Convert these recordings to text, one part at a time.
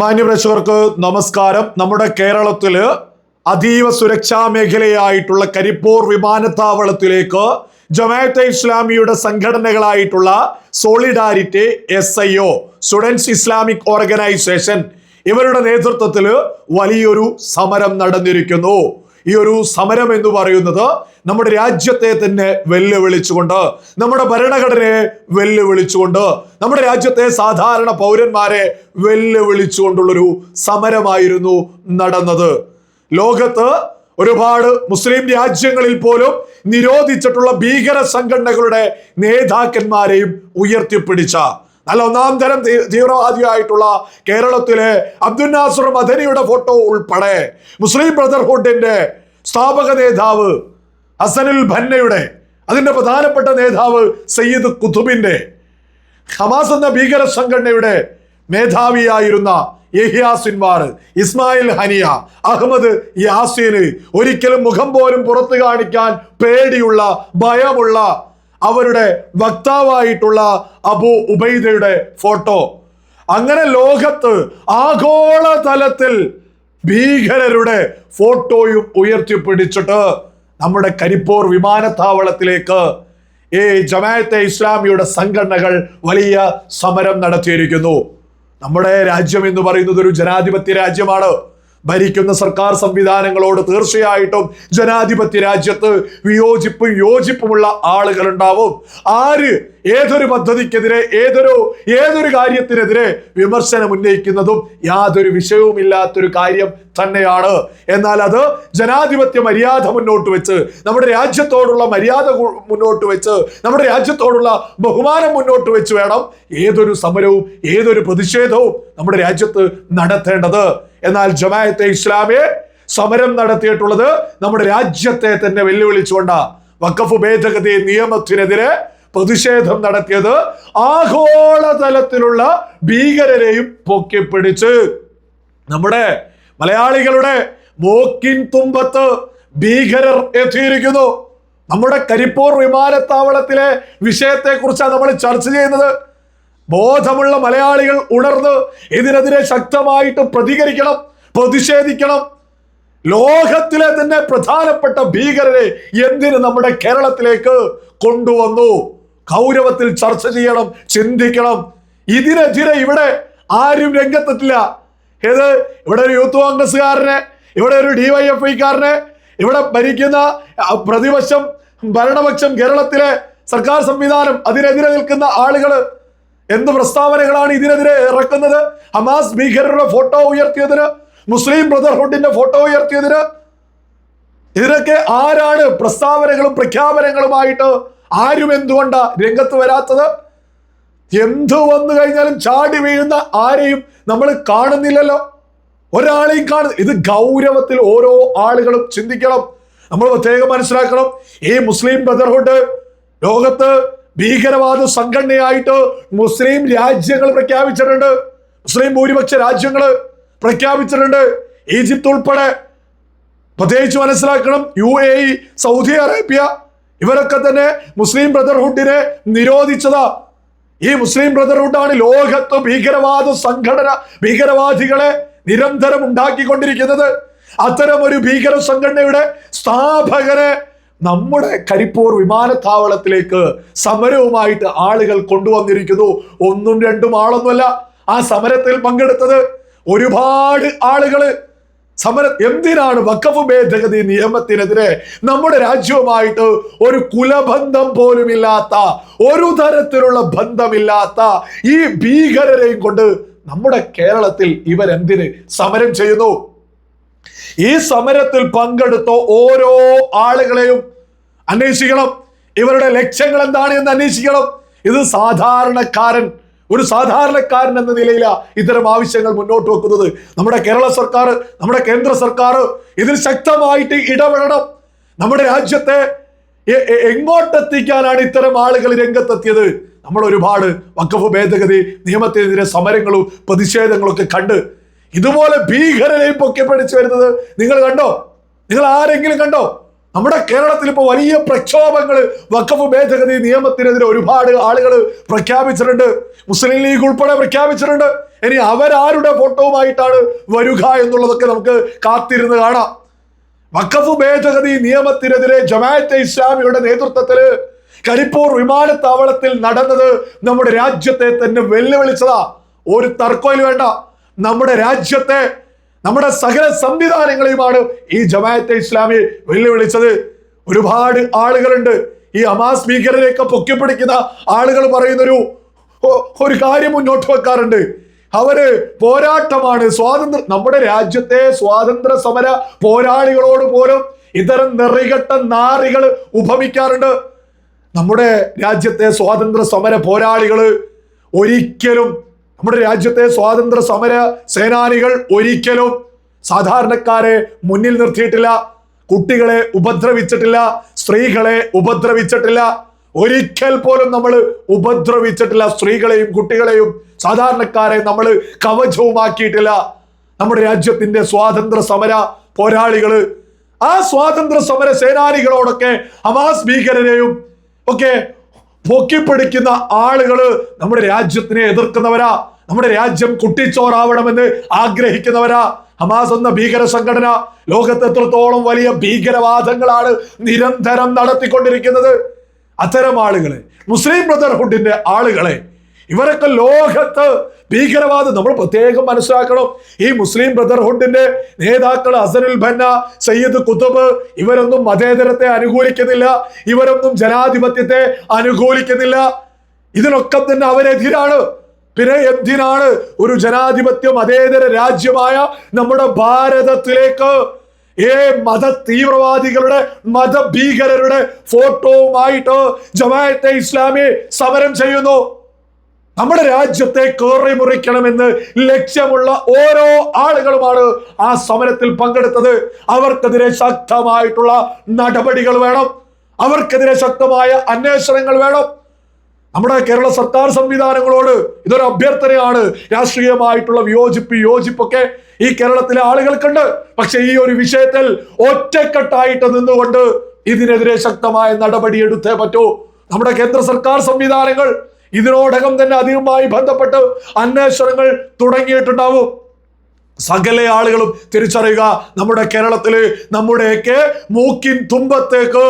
മാന്യപ്രേക്ഷകർക്ക് നമസ്കാരം. നമ്മുടെ കേരളത്തിൽ അതീവ സുരക്ഷാ മേഖലയായിട്ടുള്ള കരിപ്പൂർ വിമാനത്താവളത്തിലേക്ക് ജമാഅത്തെ ഇസ്ലാമിയുടെ സംഘടനകളായിട്ടുള്ള solidarity S I O students Islamic organisation ഇവരുടെ നേതൃത്വത്തിൽ വലിയൊരു സമരം നടന്നിരിക്കുന്നു. ഈ ഒരു സമരം എന്ന് പറയുന്നത് നമ്മുടെ രാജ്യത്തെ തന്നെ വെല്ലുവിളിച്ചുകൊണ്ട് നമ്മുടെ ഭരണഘടനയെ വെല്ലുവിളിച്ചുകൊണ്ട് നമ്മുടെ രാജ്യത്തെ സാധാരണ പൗരന്മാരെ വെല്ലുവിളിച്ചുകൊണ്ടുള്ളൊരു സമരമായിരുന്നു നടന്നത്. ലോകത്ത് ഒരുപാട് മുസ്ലിം രാജ്യങ്ങളിൽ പോലും നിരോധിച്ചിട്ടുള്ള ഭീകര സംഘടനകളുടെ നേതാക്കന്മാരെയും ഉയർത്തിപ്പിടിച്ച നല്ല ഒന്നാം തരം തീവ്രവാദിയായിട്ടുള്ള കേരളത്തിലെ അബ്ദുൽ നാസർ മദനിയുടെ ഫോട്ടോ ഉൾപ്പെടെ മുസ്ലിം ബ്രദർഹുഡിന്റെ സ്ഥാപക നേതാവ് ഹസനുൽ ഭന്നയുടെ അതിന്റെ പ്രധാനപ്പെട്ട നേതാവ് സയ്യിദ് കുതുബിന്റെ ഹമാസ് എന്ന ഭീകര സംഘടനയുടെ മേധാവിയായിരുന്ന Yahya Sinwar Ismail Haniyeh Ahmed യാസീന് ഒരിക്കലും മുഖം പോലും പുറത്തു കാണിക്കാൻ പേടിയുള്ള ഭയമുള്ള അവരുടെ വക്താവായിട്ടുള്ള അബു ഉബൈദയുടെ ഫോട്ടോ. അങ്ങനെ ലോകത്ത് ആഗോള തലത്തിൽ ഭീകരരുടെ ഫോട്ടോയും ഉയർത്തിപ്പിടിച്ചിട്ട് നമ്മുടെ കരിപ്പൂർ വിമാനത്താവളത്തിലേക്ക് ഈ ജമാഅത്തെ ഇസ്ലാമിയുടെ സംഘടനകൾ വലിയ സമരം നടത്തിയിരിക്കുന്നു. നമ്മുടെ രാജ്യം എന്ന് പറയുന്നത് ഒരു ജനാധിപത്യ രാജ്യമാണ്. ഭരിക്കുന്ന സർക്കാർ സംവിധാനങ്ങളോട് തീർച്ചയായിട്ടും ജനാധിപത്യ രാജ്യത്ത് വിയോജിപ്പും യോജിപ്പുമുള്ള ആളുകൾ ഉണ്ടാവും ആര് ഏതൊരു പദ്ധതിക്കെതിരെ ഏതൊരു ഏതൊരു കാര്യത്തിനെതിരെ വിമർശനം ഉന്നയിക്കുന്നതും യാതൊരു വിഷയവുമില്ലാത്തൊരു കാര്യം തന്നെയാണ്. എന്നാൽ അത് ജനാധിപത്യ മര്യാദ മുന്നോട്ട് വെച്ച് നമ്മുടെ രാജ്യത്തോടുള്ള മര്യാദ മുന്നോട്ട് വെച്ച് നമ്മുടെ രാജ്യത്തോടുള്ള ബഹുമാനം മുന്നോട്ട് വെച്ച് വേണം ഏതൊരു സമരവും ഏതൊരു പ്രതിഷേധവും നമ്മുടെ രാജ്യത്ത് നടത്തേണ്ടത്. എന്നാൽ ജമായത്തെ ഇസ്ലാമിയെ സമരം നടത്തിയിട്ടുള്ളത് നമ്മുടെ രാജ്യത്തെ തന്നെ വെല്ലുവിളിച്ചുകൊണ്ട. വഖഫ് ഭേദഗതി നിയമത്തിനെതിരെ പ്രതിഷേധം നടത്തിയത് ആഗോളതലത്തിലുള്ള ഭീകരരെയും പൊക്കിപ്പിടിച്ച്. നമ്മുടെ മലയാളികളുടെ മോക്കിൻ തുമ്പത്ത് ഭീകരർ എത്തിയിരിക്കുന്നു. നമ്മുടെ കരിപ്പൂർ വിമാനത്താവളത്തിലെ വിഷയത്തെ കുറിച്ചാണ് നമ്മൾ ചർച്ച ചെയ്യുന്നത്. ബോധമുള്ള മലയാളികൾ ഉണർന്ന് ഇതിനെതിരെ ശക്തമായിട്ട് പ്രതികരിക്കണം പ്രതിഷേധിക്കണം. ലോകത്തിലെ തന്നെ പ്രധാനപ്പെട്ട ഭീകരരെ എന്തിന് നമ്മുടെ കേരളത്തിലേക്ക് കൊണ്ടുവന്നു? കൗരവത്തിൽ ചർച്ച ചെയ്യണം ചിന്തിക്കണം. ഇതിനെതിരെ ഇവിടെ ആരും രംഗത്തെത്തില്ല. ഏത്? ഇവിടെ ഒരു യൂത്ത് കോൺഗ്രസ്സുകാരനെ ഇവിടെ ഒരു ഡിവൈഎഫ്ഐക്കാരനെ ഇവിടെ ഭരിക്കുന്ന പ്രതിപക്ഷം ഭരണപക്ഷം കേരളത്തിലെ സർക്കാർ സംവിധാനം അതിനെതിരെ നിൽക്കുന്ന ആളുകൾ എന്ത് പ്രസ്താവനകളാണ് ഇതിനെതിരെ ഇറക്കുന്നത്? ഹമാസ് ഭീകരരുടെ ഫോട്ടോ ഉയർത്തിയതിന് മുസ്ലിം ബ്രദർഹുഡിന്റെ ഫോട്ടോ ഉയർത്തിയതിന് ഇതിനൊക്കെ ആരാണ് പ്രസ്താവനകളും പ്രഖ്യാപനങ്ങളുമായിട്ട് ആരും എന്തുകൊണ്ടാ രംഗത്ത് വരാത്തത്? എന്തു വന്നു കഴിഞ്ഞാലും ചാടി വീഴുന്ന ആരെയും നമ്മൾ കാണുന്നില്ലല്ലോ. ഒരാളെയും കാണു ഇത് ഗൗരവത്തിൽ ഓരോ ആളുകളും ചിന്തിക്കണം. നമ്മൾ പ്രത്യേകം മനസ്സിലാക്കണം ഈ മുസ്ലിം ബ്രദർഹുഡ് ലോകത്ത് ഭീകരവാദ സംഘടനയായിട്ട് മുസ്ലിം രാജ്യങ്ങൾ പ്രഖ്യാപിച്ചിട്ടുണ്ട്. മുസ്ലിം ഭൂരിപക്ഷ രാജ്യങ്ങൾ പ്രഖ്യാപിച്ചിട്ടുണ്ട്. ഈജിപ്ത് ഉൾപ്പെടെ പ്രത്യേകിച്ച് മനസ്സിലാക്കണം U A E Saudi Arabia ഇവരൊക്കെ തന്നെ മുസ്ലിം ബ്രദർഹുഡിനെ നിരോധിച്ചതാ. ഈ മുസ്ലിം ബ്രദർഹുഡാണ് ലോകത്ത് ഭീകരവാദ സംഘടന ഭീകരവാദികളെ നിരന്തരം ഉണ്ടാക്കിക്കൊണ്ടിരിക്കുന്നത്. അത്തരം ഒരു ഭീകര സംഘടനയുടെ സ്ഥാപകരെ നമ്മുടെ കരിപ്പൂർ വിമാനത്താവളത്തിലേക്ക് സമരവുമായിട്ട് ആളുകൾ കൊണ്ടുവന്നിരിക്കുന്നു. ഒന്നും രണ്ടും ആളൊന്നുമല്ല. ആ സമരത്തിൽ പങ്കെടുത്തത് ഒരുപാട് ആളുകൾ. സമരം എന്തിനാണ് വക്കഫ് ഭേദഗതി നിയമത്തിനെതിരെ നമ്മുടെ രാജ്യവുമായിട്ട് ഒരു കുലബന്ധം പോലുമില്ലാത്ത ഒരു തരത്തിലുള്ള ബന്ധമില്ലാത്ത ഈ ഭീകരരെയും കൊണ്ട് നമ്മുടെ കേരളത്തിൽ ഇവരെന്തിന് സമരം ചെയ്യുന്നു? ഈ സമരത്തിൽ പങ്കെടുത്ത ഓരോ ആളുകളെയും അന്വേഷിക്കണം. ഇവരുടെ ലക്ഷ്യങ്ങൾ എന്താണ് എന്ന് അന്വേഷിക്കണം. ഇത് സാധാരണക്കാരൻ ഒരു സാധാരണക്കാരൻ എന്ന നിലയില ഇത്തരം ആവശ്യങ്ങൾ മുന്നോട്ട് വെക്കുന്നത്. നമ്മുടെ കേരള സർക്കാർ നമ്മുടെ കേന്ദ്ര സർക്കാർ ഇതിൽ ശക്തമായിട്ട് ഇടപെടണം. നമ്മുടെ രാജ്യത്തെ എങ്ങോട്ടെത്തിക്കാനാണ് ഇത്തരം ആളുകൾ രംഗത്തെത്തിയത്? നമ്മൾ ഒരുപാട് വക്കഫ് ഭേദഗതി നിയമത്തിനെതിരെ സമരങ്ങളും പ്രതിഷേധങ്ങളൊക്കെ കണ്ട് ഇതുപോലെ ഭീകരരെയും പൊക്കി പിടിച്ചു വരുന്നത് നിങ്ങൾ കണ്ടോ? നിങ്ങൾ ആരെങ്കിലും കണ്ടോ? നമ്മുടെ കേരളത്തിൽ ഇപ്പോൾ വലിയ പ്രക്ഷോഭങ്ങൾ വഖഫ് ഭേദഗതി നിയമത്തിനെതിരെ ഒരുപാട് ആളുകൾ പ്രഖ്യാപിച്ചിട്ടുണ്ട്. മുസ്ലിം ലീഗ് ഉൾപ്പെടെ പ്രഖ്യാപിച്ചിട്ടുണ്ട്. ഇനി അവരാരുടെ ഫോട്ടോവുമായിട്ടാണ് വരിക എന്നുള്ളതൊക്കെ നമുക്ക് കാത്തിരുന്ന് കാണാം. വഖഫ് ഭേദഗതി നിയമത്തിനെതിരെ ജമാഅത്തെ ഇസ്ലാമിയുടെ നേതൃത്വത്തിൽ കരിപ്പൂർ വിമാനത്താവളത്തിൽ നടന്നത് നമ്മുടെ രാജ്യത്തെ തന്നെ വെല്ലുവിളിച്ചതാ. ഒരു തർക്കവും വേണ്ട. നമ്മുടെ രാജ്യത്തെ നമ്മുടെ സകല സംവിധാനങ്ങളെയുമാണ് ഈ ജമാഅത്തെ ഇസ്ലാമി വെല്ലുവിളിച്ചത്. ഒരുപാട് ആളുകളുണ്ട്. ഈ ഹമാസ് ഭീകരരെയൊക്കെ പൊക്കിപ്പിടിക്കുന്ന ആളുകൾ പറയുന്നൊരു ഒരു കാര്യം മുന്നോട്ട് വെക്കാറുണ്ട്. അവർ പോരാട്ടമാണ്. സ്വാതന്ത്ര്യ നമ്മുടെ രാജ്യത്തെ സ്വാതന്ത്ര്യ സമര പോരാളികളോട് പോലും ഇത്തരം നിറികെട്ട നാറികൾ ഉപമിക്കാറുണ്ട്. നമ്മുടെ രാജ്യത്തെ സ്വാതന്ത്ര്യ സമര പോരാളികൾ ഒരിക്കലും നമ്മുടെ രാജ്യത്തെ സ്വാതന്ത്ര്യ സമര സേനാനികൾ ഒരിക്കലും സാധാരണക്കാരെ മുന്നിൽ നിർത്തിയിട്ടില്ല. കുട്ടികളെ ഉപദ്രവിച്ചിട്ടില്ല. സ്ത്രീകളെ ഉപദ്രവിച്ചിട്ടില്ല. ഒരിക്കൽ പോലും നമ്മൾ ഉപദ്രവിച്ചിട്ടില്ല സ്ത്രീകളെയും കുട്ടികളെയും. സാധാരണക്കാരെ നമ്മൾ കവചവുമാക്കിയിട്ടില്ല. നമ്മുടെ രാജ്യത്തിന്റെ സ്വാതന്ത്ര്യ സമര പോരാളികൾ ആ സ്വാതന്ത്ര്യ സമര സേനാനികളോടൊക്കെ ഹമാസ് ഭീകരരെയും ഒക്കെ പൊക്കിപ്പിടിക്കുന്ന ആളുകൾ നമ്മുടെ രാജ്യത്തിനെ എതിർക്കുന്നവരാ. നമ്മുടെ രാജ്യം കുട്ടിച്ചോറാവണമെന്ന് ആഗ്രഹിക്കുന്നവരാ. ഹമാസ് എന്ന ഭീകര സംഘടന ലോകത്ത് എത്രത്തോളം വലിയ ഭീകരവാദങ്ങളാണ് നിരന്തരം നടത്തിക്കൊണ്ടിരിക്കുന്നത്. അത്തരം ആളുകളെ മുസ്ലിം ബ്രദർഹുഡിന്റെ ആളുകളെ ഇവരൊക്കെ ലോകത്ത് ഭീകരവാദം. നമ്മൾ പ്രത്യേകം മനസ്സിലാക്കണം. ഈ മുസ്ലിം ബ്രദർഹുഡിന്റെ നേതാക്കൾ അസനുൽ ഭന്ന സയ്യിദ് കുത്തുബ് ഇവരൊന്നും മതേതരത്തെ അനുകൂലിക്കുന്നില്ല. ഇവരൊന്നും ജനാധിപത്യത്തെ അനുകൂലിക്കുന്നില്ല. ഇതിനൊക്കെ തന്നെ അവരെതിരാണ്. പിന്നെ എന്തിനാണ് ഒരു ജനാധിപത്യ മതേതര രാജ്യമായ നമ്മുടെ ഭാരതത്തിലേക്ക് ഏ മത തീവ്രവാദികളുടെ മതഭീകരരുടെ ഫോട്ടോവുമായിട്ട് ജമാഅത്തെ ഇസ്ലാമി സമരം ചെയ്യുന്നു? നമ്മുടെ രാജ്യത്തെ കേറി മുറിക്കണമെന്ന് ലക്ഷ്യമുള്ള ഓരോ ആളുകളുമാണ് ആ സമരത്തിൽ പങ്കെടുത്തത്. അവർക്കെതിരെ ശക്തമായിട്ടുള്ള നടപടികൾ വേണം. അവർക്കെതിരെ ശക്തമായ അന്വേഷണങ്ങൾ വേണം. നമ്മുടെ കേരള സർക്കാർ സംവിധാനങ്ങളോട് ഇതൊരു അഭ്യർത്ഥനയാണ്. രാഷ്ട്രീയമായിട്ടുള്ള വിയോജിപ്പ് യോജിപ്പൊക്കെ ഈ കേരളത്തിലെ ആളുകൾക്കുണ്ട്. പക്ഷെ ഈ ഒരു വിഷയത്തിൽ ഒറ്റക്കെട്ടായിട്ട് നിന്നുകൊണ്ട് ഇതിനെതിരെ ശക്തമായ നടപടി എടുത്തേ പറ്റൂ. നമ്മുടെ കേന്ദ്ര സർക്കാർ സംവിധാനങ്ങൾ ഇതിനോടകം തന്നെ അധികമായി ബന്ധപ്പെട്ട് അന്വേഷണങ്ങൾ തുടങ്ങിയിട്ടുണ്ടാവും. സകല ആളുകളും തിരിച്ചറിയുക നമ്മുടെ കേരളത്തിൽ നമ്മുടെയൊക്കെ മൂക്കിൻ തുമ്പത്തേക്ക്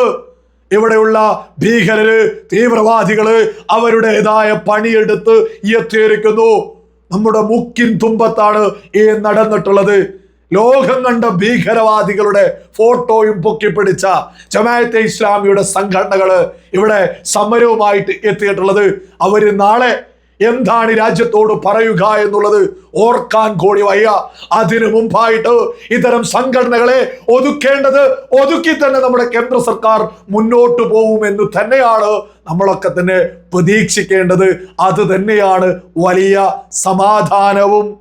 ഇവിടെയുള്ള ഭീകരര് തീവ്രവാദികൾ അവരുടേതായ പണിയെടുത്ത് എത്തിയിരിക്കുന്നു നമ്മുടെ മുക്കിൻ തുമ്പത്താണ് ഈ നടന്നിട്ടുള്ളത്. ലോകം കണ്ട ഭീകരവാദികളുടെ ഫോട്ടോയും പൊക്കിപ്പിടിച്ച ജമാഅത്തെ ഇസ്ലാമിയുടെ സംഘടനകൾ ഇവിടെ സമരവുമായിട്ട് എത്തിയിട്ടുള്ളത്. അവർ നാളെ എന്താണ് രാജ്യത്തോട് പറയുക എന്നുള്ളത് ഓർക്കാൻ കൂടി വയ്യ. അതിനു മുമ്പായിട്ട് ഇത്തരം സംഘടനകളെ ഒതുക്കേണ്ടത് ഒതുക്കി തന്നെ നമ്മുടെ കേന്ദ്ര സർക്കാർ മുന്നോട്ട് പോകുമെന്ന് തന്നെയാണ് നമ്മളൊക്കെ തന്നെ പ്രതീക്ഷിക്കേണ്ടത്. അത് തന്നെയാണ് വലിയ സമാധാനവും.